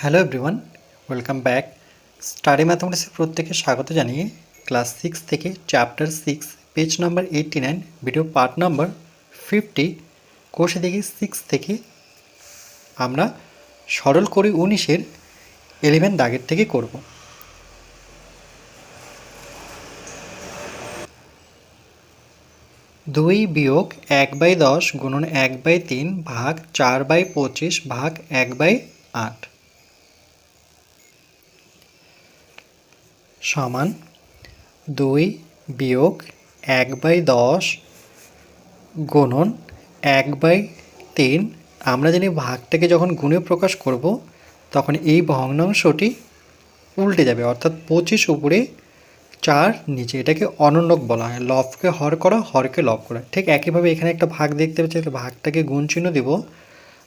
Hello everyone welcome back study ম্যাথমেটিক্সের প্রত্যেকে স্বাগত জানিয়ে ক্লাস সিক্স থেকে chapter six page number eighty nine video part number fifty কোষে দেখি সিক্স থেকে আমরা সরল করি উনিশের এলেভেন দাগের থেকে করব। দুই বিয়োগ এক বাই দশ গুণন এক বাই তিন ভাগ চার বাই পঁচিশ ভাগ এক বাই আট। সমান দুই বিয়োগ এক বাই দশ গুণন এক বাই তিন। আমরা জানি ভাগটাকে যখন গুণে প্রকাশ করব, তখন এই ভগ্নাংশটি উল্টে যাবে, অর্থাৎ পঁচিশ উপরে চার নিচে। এটাকে অনন্যক বলা হয়। লবকে হর করা, হরকে লব করা। ঠিক একইভাবে এখানে একটা ভাগ দেখতে পাচ্ছি ভাগটাকে গুণ চিহ্ন দেব।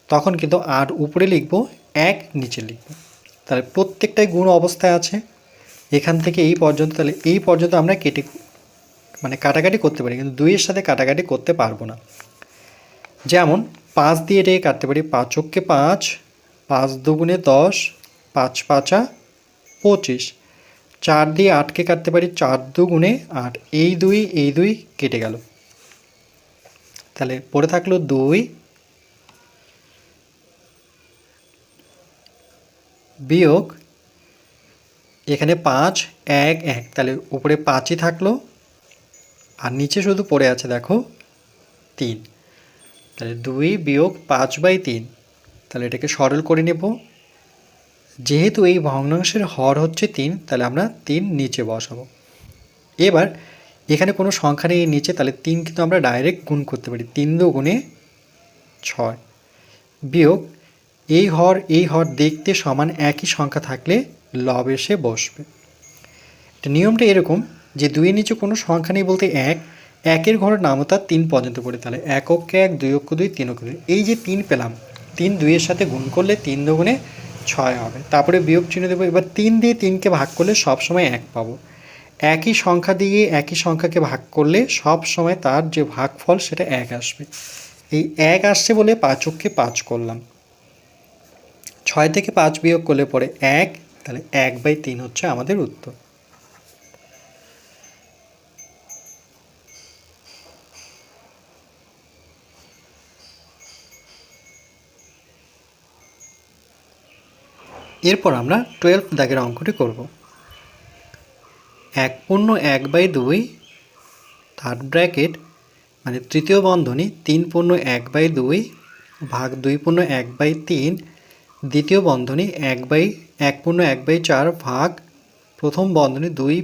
তখন কিন্তু আট উপরে লিখব, এক নিচে লিখব। তাহলে প্রত্যেকটাই গুণ অবস্থায় আছে। এখান থেকে এই পর্যন্ত তাহলে এই পর্যন্ত আমরা কেটে মানে কাটাকাটি করতে পারি, কিন্তু দুইয়ের সাথে কাটাকাটি করতে পারব না। যেমন পাঁচ দিয়ে এটাকে কাটতে পারি পাঁচককে পাঁচ পাঁচ দুগুণে দশ, পাঁচ পাঁচা পঁচিশ। চার দিয়ে আটকে কাটতে পারি, চার দুগুণে আট। এই দুই এই দুই কেটে গেল। তাহলে পড়ে থাকল দুই, বিয়োগ এখানে পাঁচ, এক এক। তাহলে উপরে পাঁচই থাকল। আর নিচে শুধু পড়ে আছে, দেখো, তিন। তাহলে দুই বিয়োগ পাঁচ বাই তিন। তাহলে এটাকে সরল করে নেব। যেহেতু এই ভগ্নাংশের হর হচ্ছে তিন, তাহলে আমরা তিন নিচে বসাবো। এবার এখানে কোনো সংখ্যা নেই নিচে, তাহলে তিন কিন্তু আমরা ডাইরেক্ট গুণ করতে পারি। তিন দু গুণে ছয়। বিয়োগ এই হর এই হর দেখতে সমান একই সংখ্যা থাকলে লব এসে বসবে। এটা নিয়মটা এরকম যে দুইয়ের নিচে কোনো সংখ্যা নেই বলতে এক, একের ঘরের নামও তার তিন পর্যন্ত পড়ে। তাহলে এক অক্ষে এক, দুই অক্ষ দুই, তিন অক্ষ দুই। এই যে তিন পেলাম, তিন দুইয়ের সাথে গুণ করলে তিন দুগুণে ছয় হবে। তারপরে বিয়োগ চিহ্ন দেবো। এবার তিন দিয়ে তিনকে ভাগ করলে সব সময় এক পাবো। একই সংখ্যা দিয়ে একই সংখ্যাকে ভাগ করলে সব সময় তার যে ভাগফল সেটা এক আসবে। এই এক আসছে বলে পাঁচককে পাঁচ করলাম। ছয় থেকে পাঁচ বিয়োগ করলে পরে এক তাহলে এক বাই তিন হচ্ছে আমাদের উত্তর। এরপর আমরা টুয়েলভ দাগের অঙ্কটি করব। এক পূর্ণ এক বাই দুই থার্ড ব্র্যাকেট মানে তৃতীয় বন্ধনী, তিন পূর্ণ এক বাই দুই, ভাগ দুই পূর্ণ এক বাই তিন দ্বিতীয় বন্ধনী এক বাই, এক পূর্ণ এক বাই চার ভাগ, প্রথম বন্ধনী দুই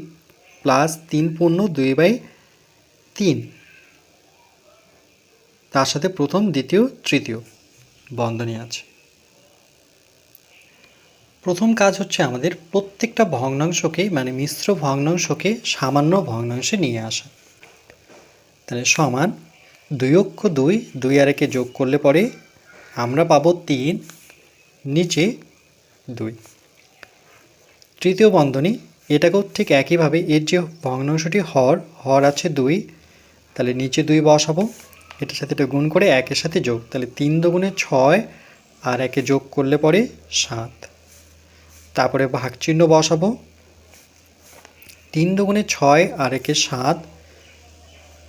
প্লাস তিন পূর্ণ দুই বাই তিন। তার সাথে প্রথম, দ্বিতীয়, তৃতীয় বন্ধনী আছে। প্রথম কাজ হচ্ছে আমাদের প্রত্যেকটা ভগ্নাংশকে মানে মিশ্র ভগ্নাংশকে সামান্য ভগ্নাংশে নিয়ে আসা। তাহলে সমান দুই অক্ষ দুই দুই আর একে যোগ করলে পরে আমরা পাবো তিন নিচে দুই। তৃতীয় বন্ধনী, এটাকেও ঠিক একইভাবে এর যে ভগ্নাংশটি হর হর আছে দুই, তাহলে নিচে দুই বসাবো। এটার সাথে এটা গুণ করে একের সাথে যোগ, তাহলে তিন দুগুণে ছয় আর একে যোগ করলে পরে সাত। তারপরে ভাগ চিহ্ন বসাবো। তিন দুগুণে ছয় আর একে সাত,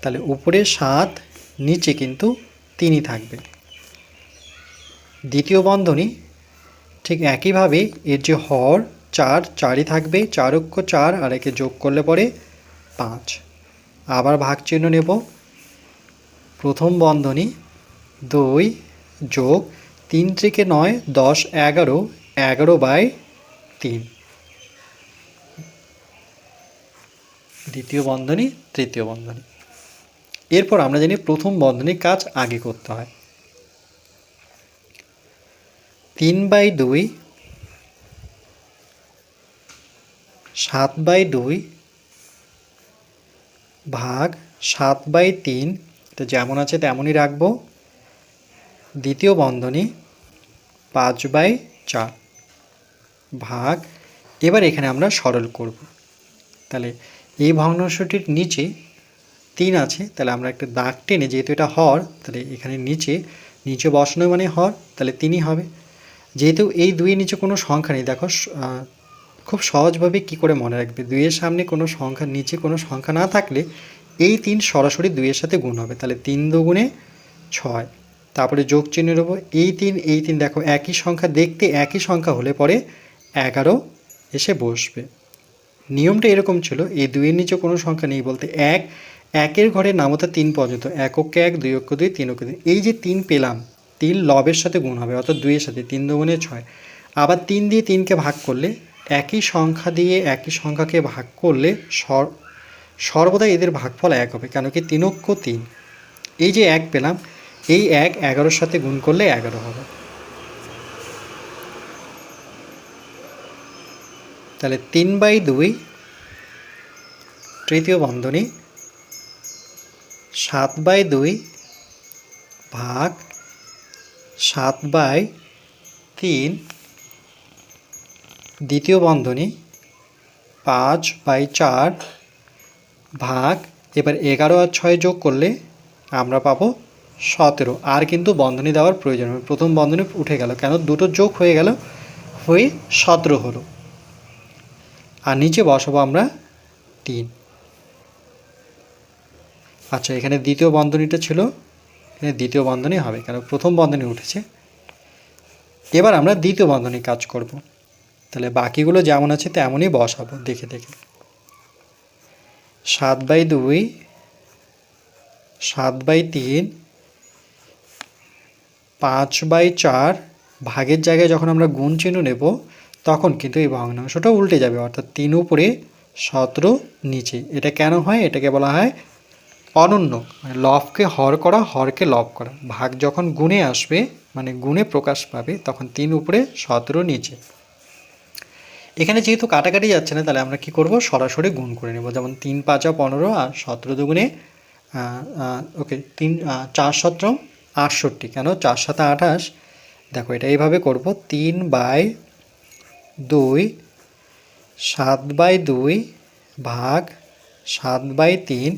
তাহলে উপরে সাত, নিচে কিন্তু তিনই থাকবে। দ্বিতীয় বন্ধনী ঠিক একইভাবে এর যে হর, চার, চারই থাকবে, চার অক্ষ চার, আর একে যোগ করলে পরে পাঁচ। আবার ভাগ চিহ্ন নেব। প্রথম বন্ধনী দুই যোগ তিন থেকে নয়, দশ, এগারো এগারো বাই তিন। দ্বিতীয় বন্ধনী, তৃতীয় বন্ধনী। এরপর আমরা জানি প্রথম বন্ধনীর কাজ আগে করতে হয়। তিন বাই দুই, সাত বাই দুই ভাগ সাত বাই তিন এটা যেমন আছে তেমনই রাখব। দ্বিতীয় বন্ধনী পাঁচ বাই চার ভাগ, এবার এখানে আমরা সরল করব। তাহলে এই ভগ্নাংশটির নিচে তিন আছে, তাহলে আমরা একটা দাগ টেনে, যেহেতু এটা হর, তাহলে এখানে নিচে নিচে বসানো মানে হর, তাহলে তিনই হবে। যেহেতু এই দুইয়ের নিচে কোনো সংখ্যা নেই, দেখো খুব সহজভাবে কি করে মনে রাখবে? দুইয়ের সামনে কোনো সংখ্যা নিচে কোনো সংখ্যা না থাকলে এই তিন সরাসরি দুইয়ের সাথে গুণ হবে। তাহলে তিন দুগুণে ছয়, তারপরে যোগ চিহ্ন নেব এই তিন এই তিন, দেখো, একই সংখ্যা দেখতে একই সংখ্যা হলে পরে এগারো এসে বসবে। নিয়মটা এরকম ছিল, এই দুইয়ের নিচে কোনো সংখ্যা নেই বলতে এক, একের ঘরে নামতা তিন পর্যন্ত। এককে এক, দুই অক্ষ দুই, তিন অক্ষ দুই। এই যে তিন পেলাম তিন লবের সাথে গুণ হবে, অর্থাৎ দুইয়ের সাথে, তিন দুগুণে ছয়। আবার তিন দিয়ে তিনকে ভাগ করলে, একই সংখ্যা দিয়ে একই সংখ্যাকে ভাগ করলে সর সর্বদা এদের ভাগফল এক হবে, কেন কি তিন অক্ষ তিন। এই যে এক পেলাম, এই এক এগারোর সাথে গুণ করলে এগারো হবে। তাহলে তিন বাই দুই, তৃতীয় বন্ধনী, সাত বাই দুই ভাগ সাত বাই তিন দ্বিতীয় বন্ধনী পাঁচ বাই চার ভাগ এবার এগারো আর ছয় যোগ করলে আমরা পাবো সতেরো। আর কিন্তু বন্ধনী দেওয়ার প্রয়োজন হবে প্রথম বন্ধনী উঠে গেল কেন? দুটো যোগ হয়ে গেল হয়ে সতেরো হলো। আর নিচে বসাবো আমরা তিন। আচ্ছা এখানে দ্বিতীয় বন্ধনীটা ছিল এখানে দ্বিতীয় বন্ধনী হবে, কেন প্রথম বন্ধনী উঠেছে। এবার আমরা দ্বিতীয় বন্ধনী কাজ করব। তাহলে বাকিগুলো যেমন আছে তেমনই বসাবো, দেখে দেখে। সাত বাই দুই, সাত বাই তিন, পাঁচ বাই চার, ভাগের জায়গায় যখন আমরা গুণ চিহ্ন নেব, তখন কিন্তু এই ভগ্নাংশটা উল্টে যাবে, অর্থাৎ তিন উপরে সতেরো নিচে। এটা কেন হয়? এটাকে বলা হয় অনন্য। মানে লবকে হর করা, হরকে লভ করা। ভাগ যখন গুণে আসবে মানে গুণে প্রকাশ পাবে, তখন তিন উপরে সতেরো নিচে। এখানে যেহেতু কাটাকাটি যাচ্ছে না, তাহলে আমরা কি করব? সরাসরি গুণ করে নেব। যেমন তিন, পাঁচা পনেরো, আর সতেরো দুগুণে ওকে, তিন চার, সতেরো, আটষট্টি। কেন? চার সাথে আঠাশ দেখো, এটা এইভাবে করব। তিন বাই দুই, সাত বাই দুই ভাগ সাত বাই তিন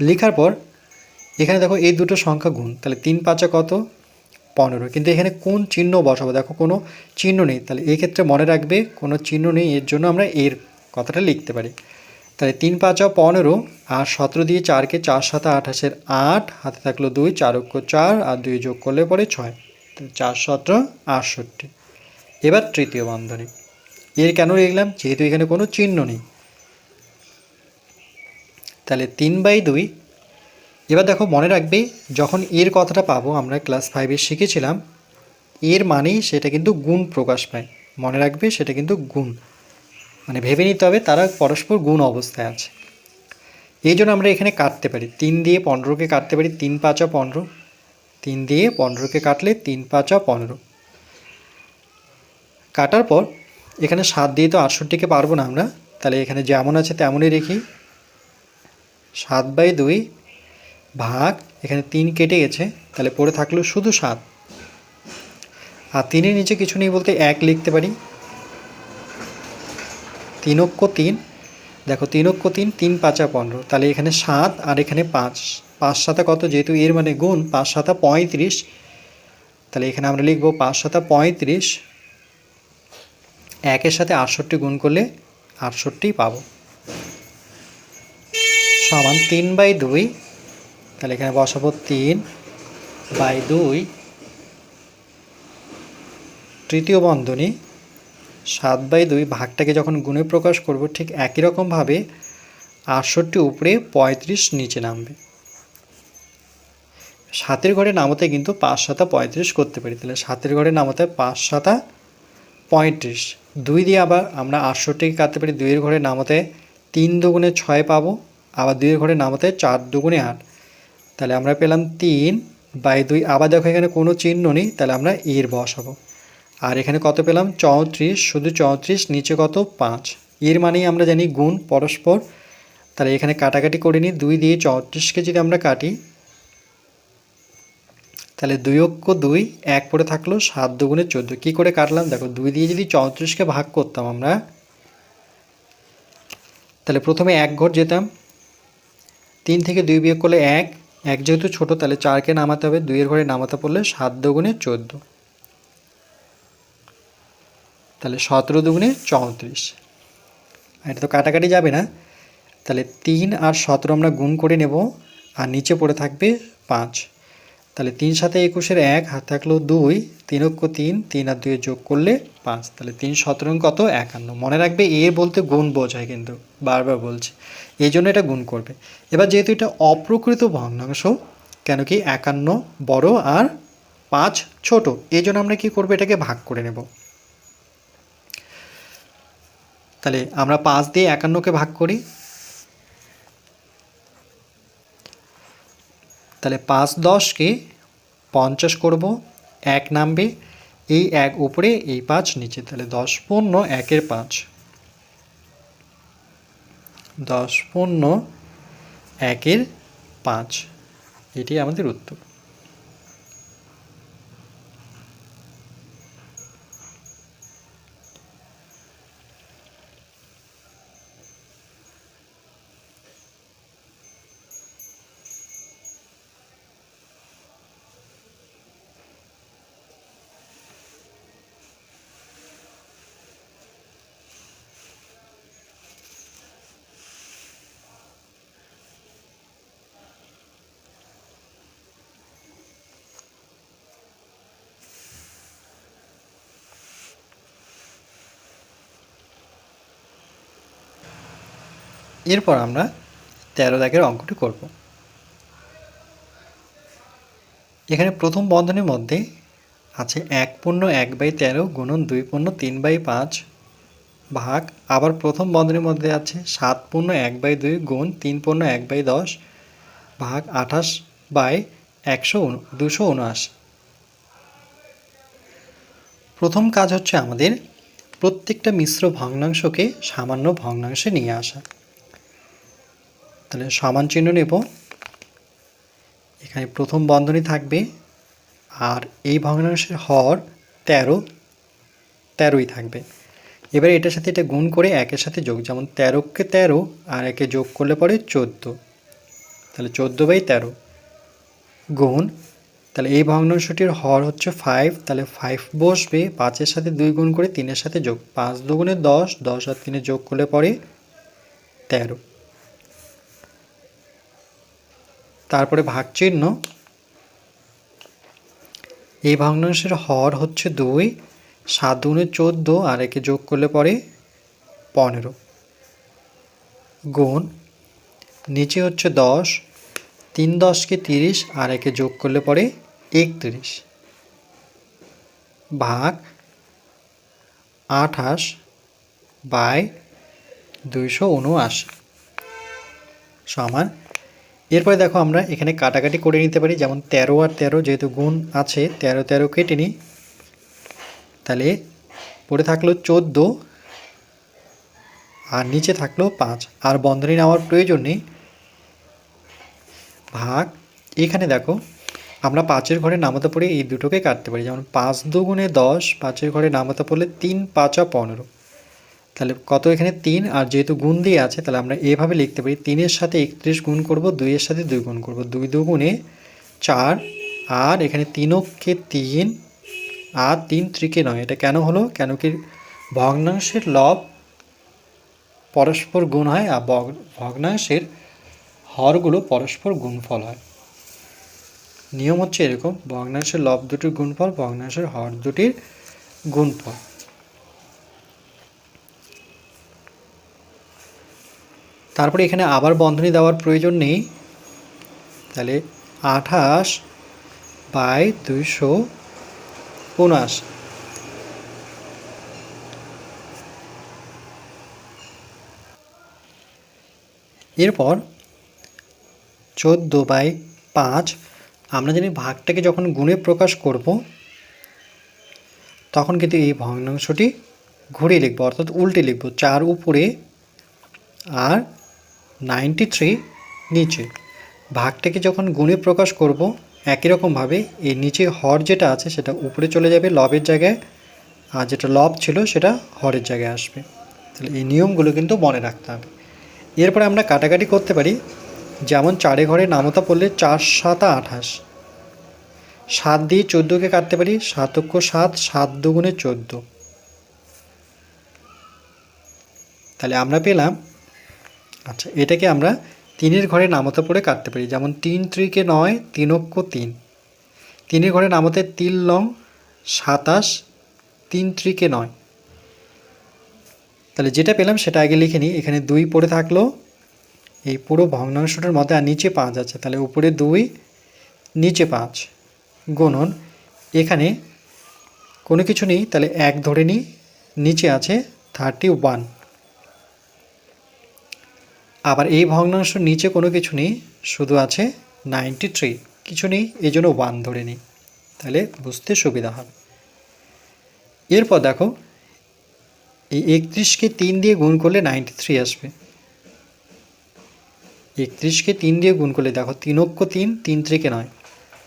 লেখার পর এখানে দেখো এই দুটো সংখ্যা গুণ, তাহলে তিন পাঁচা কত? পনেরো। কিন্তু এখানে কোন চিহ্ন বসাবো? দেখো কোনো চিহ্ন নেই। তাহলে এই ক্ষেত্রে মনে রাখবে কোনো চিহ্ন নেই, এর জন্য আমরা এর কথাটা লিখতে পারি। তাহলে তিন পাঁচা পনেরো, আর সতেরো দিয়ে চারকে চার সাথে আঠাশের আট, হাতে থাকল দুই, চার অক্ষ চার, আর দুই যোগ করলে পরে ছয়। তো চার সতেরো, আটষট্টি। এবার তৃতীয় বন্ধনী। এর কেন লিখলাম? যেহেতু এখানে কোনো চিহ্ন নেই। তাহলে তিন বাই দুই। এবার দেখো মনে রাখবে, যখন এর কথাটা পাবো, আমরা ক্লাস ফাইভে শিখেছিলাম, এর মানেই সেটা কিন্তু গুণ প্রকাশ পায়। মনে রাখবে সেটা কিন্তু গুণ। মানে ভেবে নিতে হবে, তারা পরস্পর গুণ অবস্থায় আছে। এই জন্য আমরা এখানে কাটতে পারি। তিন দিয়ে পনেরোকে কাটতে পারি, তিন পাঁচা পনেরো। তিন দিয়ে পনেরোকে কাটলে তিন পাঁচা পনেরো। কাটার পর, এখানে সাত দিয়ে তো আটষট্টিকে পারব না আমরা। তাহলে এখানে যেমন আছে তেমনই রেখি সাত বাই দুই ভাগ, এখানে তিন কেটে গেছে, তাহলে পড়ে থাকল শুধু সাত। আর তিনের নিচে কিছু নেই বলতে এক লিখতে পারি। তিন অক্ষ তিন, দেখো তিন অক্ষ তিন তিন পাঁচা পনেরো, তাহলে এখানে সাত আর এখানে পাঁচ। পাঁচ সাতা কত? যেহেতু এর মানে গুণ, পাঁচ সাতা পঁয়ত্রিশ, তাহলে এখানে আমরা লিখব পাঁচ সাতা পঁয়ত্রিশ, একের সাথে আটষট্টি গুণ করলে আটষট্টি পাবো। সমান তিন বাই দুই। তাহলে এখানে বসাবো তিন বাই দুই। তৃতীয় বন্ধনী, সাত বাই দুই ভাগটাকে যখন গুণে প্রকাশ করব, ঠিক একই রকমভাবে আটষট্টি উপরে পঁয়ত্রিশ নিচে নামবে। সাতের ঘরে নামতে কিন্তু পাঁচ সাতা পঁয়ত্রিশ করতে পারি। তাহলে সাতের ঘরে নামতে পাঁচ সাতা পঁয়ত্রিশ। দুই দিয়ে আবার আমরা আটষট্টিকে কাটতে পারি। দুইয়ের ঘরে নামতে তিন দুগুণে ছয় পাবো। আবার দুইয়ের ঘরে নামাতে চার দুগুণে আট। তাহলে আমরা পেলাম তিন বাই দুই। আবার দেখো এখানে কোনো চিহ্ন নেই, তাহলে আমরা এর বসাবো। আর এখানে কত পেলাম? চৌত্রিশ। শুধু চৌত্রিশ, নিচে কত? পাঁচ। এর মানেই আমরা জানি গুণ পরস্পর। তাহলে এখানে কাটাকাটি করে নিই। দুই দিয়ে চৌত্রিশকে যদি আমরা কাটি, তাহলে দুই অক্ষ দুই, এক পরে থাকল সাত দুগুণে চোদ্দ। কী করে কাটলাম? দেখো, দুই দিয়ে যদি চৌত্রিশকে ভাগ করতাম আমরা, তাহলে প্রথমে এক ঘর যেতাম। তিন থেকে দুই বিয়োগ করলে এক। এক যেহেতু ছোটো, তাহলে চারকে নামাতে হবে। দুইয়ের ঘরে নামাতে পড়লে সাত দুগুণে চোদ্দ। তাহলে সতেরো দুগুণে চৌত্রিশ। এটা তো কাটাকাটি যাবে না। তাহলে তিন আর সতেরো আমরা গুণ করে নেব। আর নিচে পড়ে থাকবে পাঁচ। তাহলে তিন সাথে একুশের এক, হাত থাকল দুই, তিন অক্ষ তিন তিন আর দুয়ে যোগ করলে পাঁচ। তাহলে তিন সতেরো কত? একান্ন। মনে রাখবে এ বলতে গুণ বোঝায় কিন্তু, বারবার বলছে। এই জন্য এটা গুণ করবে। এবার যেহেতু এটা অপ্রকৃত ভগ্নাংশ, কেন কি একান্ন বড় আর পাঁচ ছোট, এই জন্য আমরা কি করব? এটাকে ভাগ করে নেব। তাহলে আমরা পাঁচ দিয়ে একান্নকে ভাগ করি। তাহলে পাঁচ দশকে পঞ্চাশ করব, এক নামবে, এই এক উপরে, এই পাঁচ নিচে, তাহলে দশ পূর্ণ একের পাঁচ। দশ পূর্ণ একের পাঁচ, এটি আমাদের উত্তর। এরপর আমরা তেরো দাগের অঙ্কটি করব। এখানে প্রথম বন্ধনের মধ্যে আছে এক পূর্ণ এক বাই তেরো গুণন দুই পূর্ণ তিন বাই পাঁচ ভাগ। আবার প্রথম বন্ধনের মধ্যে আছে সাত পূর্ণ এক বাই দুই গুণ তিন পূর্ণ এক বাই দশ ভাগ আঠাশ বাই একশো দুশো উনআশি। প্রথম কাজ হচ্ছে আমাদের প্রত্যেকটা মিশ্র ভগ্নাংশকে সামান্য ভগ্নাংশে নিয়ে আসা। তাহলে সমান চিহ্ন নেব। এখানে প্রথম বন্ধনী থাকবে আর এই ভগ্নাংশের হর তেরো, তেরোই থাকবে। এবার এটার সাথে এটা গুণ করে একের সাথে যোগ, যেমন তেরোকে তেরো আর একে যোগ করলে পরে চোদ্দ। তাহলে চোদ্দ বাই তেরো গুণ, তাহলে এই ভগ্নাংশটির হর হচ্ছে ফাইভ তাহলে ফাইভ বসবে, পাঁচের সাথে দুই গুণ করে তিনের সাথে যোগ, পাঁচ দুগুণে দশ দশ আর তিনে যোগ করলে পরে তেরো। তারপরে ভাগ চিহ্ন এই ভগ্নাংশের হর হচ্ছে দুই, সাত দুগুণে চোদ্দ, আর একে যোগ করলে পরে পনেরো। গুণ, নিচে হচ্ছে দশ, তিন দশকে তিরিশ, আর একে যোগ করলে পরে একত্রিশ। ভাগ, আঠাশ বাই দুইশো উনআশি সমান এরপরে দেখো আমরা এখানে কাটাকাটি করে নিতে পারি, যেমন তেরো আর তেরো যেহেতু গুণ আছে, তেরো তেরো কেটে নিই। তাহলে পড়ে থাকল চোদ্দ আর নিচে থাকল পাঁচ। আর বন্ধনী নেওয়ার প্রয়োজন নেই। ভাগ, এখানে দেখো আমরা পাঁচের ঘরে নামাতে পড়ে এই দুটোকে কাটতে পারি, যেমন পাঁচ দুগুণে দশ, পাঁচের ঘরে নামাতে পড়লে তিন, পাঁচা পনেরো। তাহলে কত এখানে তিন? আর যেহেতু গুণ দিয়ে আছে, তাহলে আমরা এভাবে লিখতে পারি, তিনের সাথে একত্রিশ গুণ করব, দুইয়ের সাথে দুই গুণ করব। দুই দুগুণে চার, আর এখানে তিনকে তিন, আর তিন ত্রিকে নয়। এটা কেন হলো? কেন কি ভগ্নাংশের লব পরস্পর গুণ হয়, আর ভগ্নাংশের হরগুলো পরস্পর গুণফল হয়। নিয়ম হচ্ছে এরকম, ভগ্নাংশের লব দুটির গুণফল, ভগ্নাংশের হর দুটির গুণফল। তারপরে এখানে আবার বন্ধনী দেওয়ার প্রয়োজন নেই। তাহলে আঠাশ বাই দুইশো উনআশি। এরপর চোদ্দ বাই পাঁচ আমরা জানি ভাগটাকে যখন গুণে প্রকাশ করব, তখন কিন্তু এই ভগ্নাংশটি ঘুরে লিখব, অর্থাৎ উল্টে লিখব, চার উপরে আর নাইনটি থ্রি নিচে। ভাগটাকে যখন গুণে প্রকাশ করব, একই রকমভাবে এই নিচে হর যেটা আছে সেটা উপরে চলে যাবে লবের জায়গায়, আর যেটা লব ছিল সেটা হরের জায়গায় আসবে। তাহলে এই নিয়মগুলো কিন্তু মনে রাখতে হবে। এরপরে আমরা কাটাকাটি করতে পারি, যেমন চারে ঘরে নামতা পড়লে চার, সাতা, আঠাশ। সাত দিয়ে চোদ্দোকে কাটতে পারি সাতক্য সাত সাত দুগুণে চোদ্দ। তাহলে আমরা পেলাম আচ্ছা এটাকে আমরা তিনের ঘরে নামতা পড়ে কাটতে পারি। যেমন তিন ত্রিকে নয় তিনক্য তিন। তিনের ঘরে নামতে তিন লং সাতাশ, তিন ত্রিকে নয়। তাহলে যেটা পেলাম সেটা আগে লিখে নিই। এখানে দুই পড়ে থাকল। এই পুরো ভগ্নাংশটার মধ্যে আর নিচে পাঁচ আছে। তাহলে উপরে দুই, নিচে পাঁচ। গুণন, এখানে কোনো কিছু নেই। তাহলে এক ধরে নিই। নিচে আছে থার্টি ওয়ান আবার এই ভগ্নাংশ নিচে কোনো কিছু নেই, শুধু আছে নাইনটি থ্রি কিছু নেই, এই জন্য ওয়ান ধরে নিই। তাহলে বুঝতে সুবিধা হবে। এরপর দেখো, এই একত্রিশকে তিন দিয়ে গুণ করলে নাইনটি থ্রি আসবে। একত্রিশকে তিন দিয়ে গুণ করলে দেখো তিনক্য তিন তিন ত্রিকে নয়।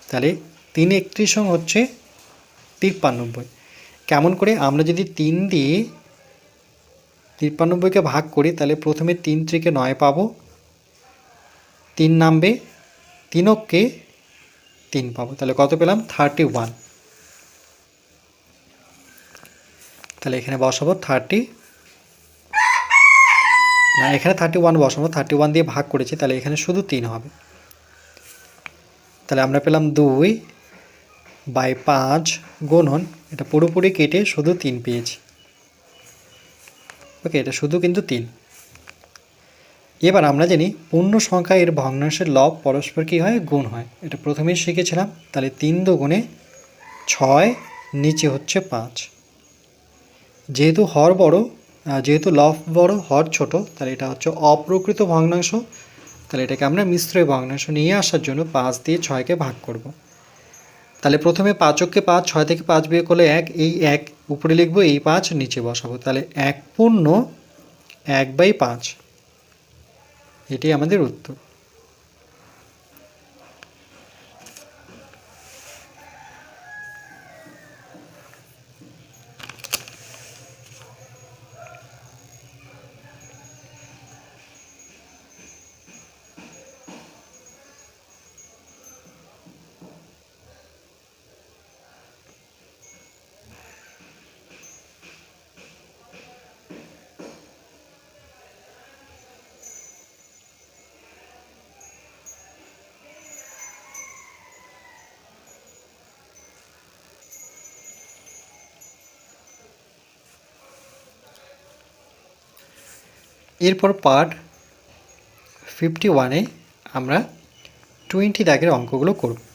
তাহলে তিন একত্রিশ হচ্ছে তিপ্পানব্বই কেমন করে? আমরা যদি তিন দিয়ে তিপ্পানব্বইকে ভাগ করি, তাহলে প্রথমে তিন ত্রিকে নয় পাবো। তিন নামবে তিনককে তিন পাবো। তাহলে কত পেলাম? Thirty one. তাহলে এখানে বসাবো থার্টি। না, এখানে থার্টি ওয়ান বসাবো, থার্টি ওয়ান দিয়ে ভাগ করেছি, তাহলে এখানে শুধু তিন হবে। তাহলে আমরা পেলাম দুই বাই পাঁচ গুণন, এটা পুরোপুরি কেটে শুধু তিন পেয়েছি। ওকে, এটা শুধু কিন্তু তিন। এবার আমরা জানি পূর্ণ সংখ্যা এর ভগ্নাংশের লব পরস্পর কী হয়? গুণ হয়। এটা প্রথমেই শিখেছিলাম। তাহলে তিন দুগুণে ছয়, নিচে হচ্ছে পাঁচ। যেহেতু হর বড় যেহেতু লব বড়, হর ছোট, তাহলে এটা হচ্ছে অপ্রকৃত ভগ্নাংশ। তাহলে এটাকে আমরা মিশ্র ভগ্নাংশ নিয়ে আসার জন্য পাঁচ দিয়ে ছয়কে ভাগ করব। তাহলে প্রথমে পাঁচককে পাঁচ, ছয় থেকে পাঁচ বিয়ে করলে এক, এই এক, উপরে লিখব এই পাঁচ, নিচে বসাবো। তাহলে এক পূর্ণ এক বাই পাঁচ। এটি আমাদের উত্তর। এরপর পার্ট ফিফটি ওয়ানে আমরা টোয়েন্টি দাগের অঙ্কগুলো করব।